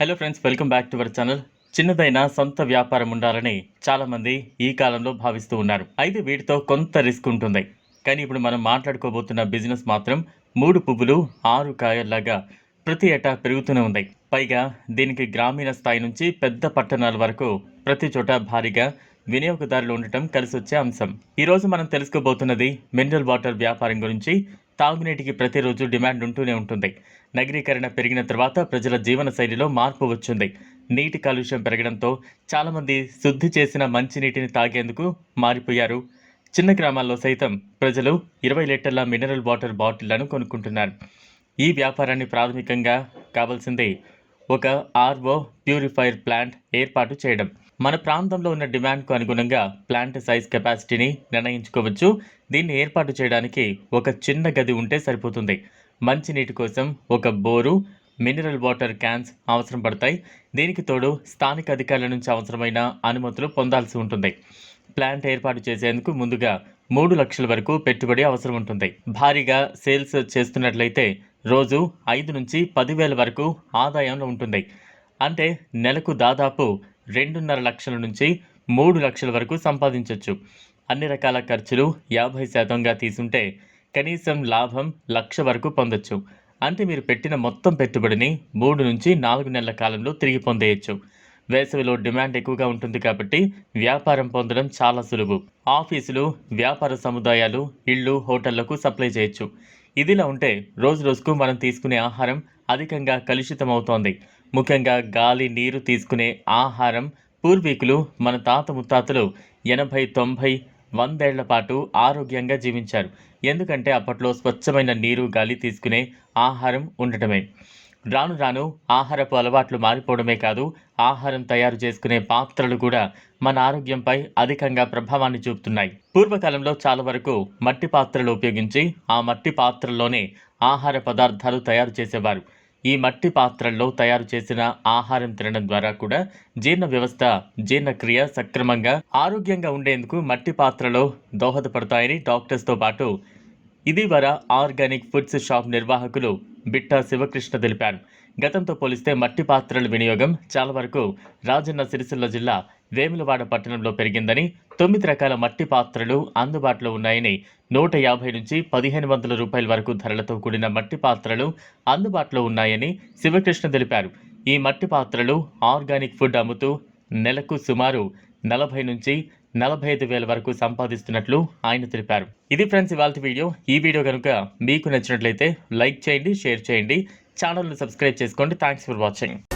Hello friends welcome back to our channel చిన్నదైన సొంత వ్యాపారం ఉండాలని చాలామంది ఈ కాలంలో భావిస్తూ ఉన్నారు. అయితే వీటితో కొంత రిస్క్ ఉంటుంది. కానీ ఇప్పుడు మనం మాట్లాడుకోబోతున్న బిజినెస్ మాత్రం మూడు పువ్వులు ఆరు కాయల్లాగా ప్రతి ఏటా పెరుగుతూనే ఉంది. పైగా దీనికి గ్రామీణ స్థాయి నుంచి పెద్ద పట్టణాల వరకు ప్రతి చోట భారీగా వినియోగదారులు ఉండటం కలిసి వచ్చే అంశం ఈరోజు మనం తెలుసుకోబోతున్నది మినరల్ వాటర్ వ్యాపారం గురించి. తాగునీటికి ప్రతిరోజు డిమాండ్ ఉంటూనే ఉంటుంది. నగరీకరణ పెరిగిన తర్వాత ప్రజల జీవన శైలిలో మార్పు వచ్చింది. నీటి కాలుష్యం పెరగడంతో చాలామంది శుద్ధి చేసిన మంచినీటిని తాగేందుకు మారిపోయారు. చిన్న గ్రామాల్లో సైతం ప్రజలు ఇరవై లీటర్ల మినరల్ వాటర్ బాటిళ్ళను కొనుక్కుంటున్నారు. ఈ వ్యాపారాన్ని ప్రాథమికంగా కావాల్సింది ఒక ఆర్ఓ ప్యూరిఫైర్ ప్లాంట్ ఏర్పాటు చేయడం. మన ప్రాంతంలో ఉన్న డిమాండ్కు అనుగుణంగా ప్లాంట్ సైజ్ కెపాసిటీని నిర్ణయించుకోవచ్చు. దీన్ని ఏర్పాటు చేయడానికి ఒక చిన్న గది ఉంటే సరిపోతుంది. మంచినీటి కోసం ఒక బోరు మినరల్ వాటర్ క్యాన్స్ అవసరం పడతాయి. దీనికి తోడు స్థానిక అధికారుల నుంచి అవసరమైన అనుమతులు పొందాల్సి ఉంటుంది. ప్లాంట్ ఏర్పాటు చేసేందుకు ముందుగా మూడు లక్షల వరకు పెట్టుబడి అవసరం ఉంటుంది. భారీగా సేల్స్ చేస్తున్నట్లయితే రోజు ఐదు నుంచి పదివేల వరకు ఆదాయంలో ఉంటుంది. అంటే నెలకు దాదాపు రెండున్నర లక్షల నుంచి మూడు లక్షల వరకు సంపాదించవచ్చు అన్ని రకాల ఖర్చులు యాభై శాతంగా తీసుంటే కనీసం లాభం లక్ష వరకు పొందొచ్చు. అంటే మీరు పెట్టిన మొత్తం పెట్టుబడిని మూడు నుంచి నాలుగు నెలల కాలంలో తిరిగి పొందేయచ్చు. వేసవిలో డిమాండ్ ఎక్కువగా ఉంటుంది కాబట్టి వ్యాపారం పొందడం చాలా సులువు. ఆఫీసులు వ్యాపార సముదాయాలు ఇళ్ళు హోటళ్ళకు సప్లై చేయొచ్చు. ఇదిలా ఉంటే రోజు రోజుకు మనం తీసుకునే ఆహారం అధికంగా కలుషితమవుతోంది. ముఖ్యంగా గాలి నీరు తీసుకునే ఆహారం పూర్వీకులు మన తాత ముత్తాతలు ఎనభై తొంభై వందేళ్ళ పాటు ఆరోగ్యంగా జీవించారు. ఎందుకంటే అప్పట్లో స్వచ్ఛమైన నీరు గాలి తీసుకునే ఆహారం ఉండటమే. రాను రాను ఆహారపు అలవాట్లు మారిపోవడమే కాదు ఆహారం తయారు చేసుకునే పాత్రలు కూడా మన ఆరోగ్యంపై అధికంగా ప్రభావాన్ని చూపుతున్నాయి. పూర్వకాలంలో చాలా వరకు మట్టి పాత్రలు ఉపయోగించి ఆ మట్టి పాత్రల్లోనే ఆహార పదార్థాలు తయారు చేసేవారు. ఈ మట్టి పాత్రల్లో తయారు చేసిన ఆహారం తినడం ద్వారా కూడా జీర్ణ వ్యవస్థ జీర్ణక్రియ సక్రమంగా ఆరోగ్యంగా ఉండేందుకు మట్టి పాత్రలో దోహదపడతాయని డాక్టర్స్తో పాటు ఇదివర ఆర్గానిక్ ఫుడ్స్ షాప్ నిర్వాహకులు బిట్టా శివకృష్ణ తెలిపారు. గతంతో పోలిస్తే మట్టి పాత్రల వినియోగం చాలా వరకు రాజన్న సిరిసిల్ల జిల్లా వేములవాడ పట్టణంలో పెరిగిందని తొమ్మిది రకాల మట్టి పాత్రలు అందుబాటులో ఉన్నాయని నూట యాభై నుంచి పదిహేను వందల రూపాయల వరకు ధరలతో కూడిన మట్టి పాత్రలు అందుబాటులో ఉన్నాయని శివకృష్ణ తెలిపారు. ఈ మట్టి పాత్రలు ఆర్గానిక్ ఫుడ్ అమ్ముతూ నెలకు సుమారు నలభై నుంచి నలభై ఐదు వేల వరకు సంపాదిస్తున్నట్లు ఆయన తెలిపారు. ఇది ఫ్రెండ్స్ ఇవాళ వీడియో. ఈ వీడియో కనుక మీకు నచ్చినట్లయితే లైక్ చేయండి షేర్ చేయండి. ఛానల్ను సబ్స్క్రైబ్ చేసుకోండి. Thanks for watching.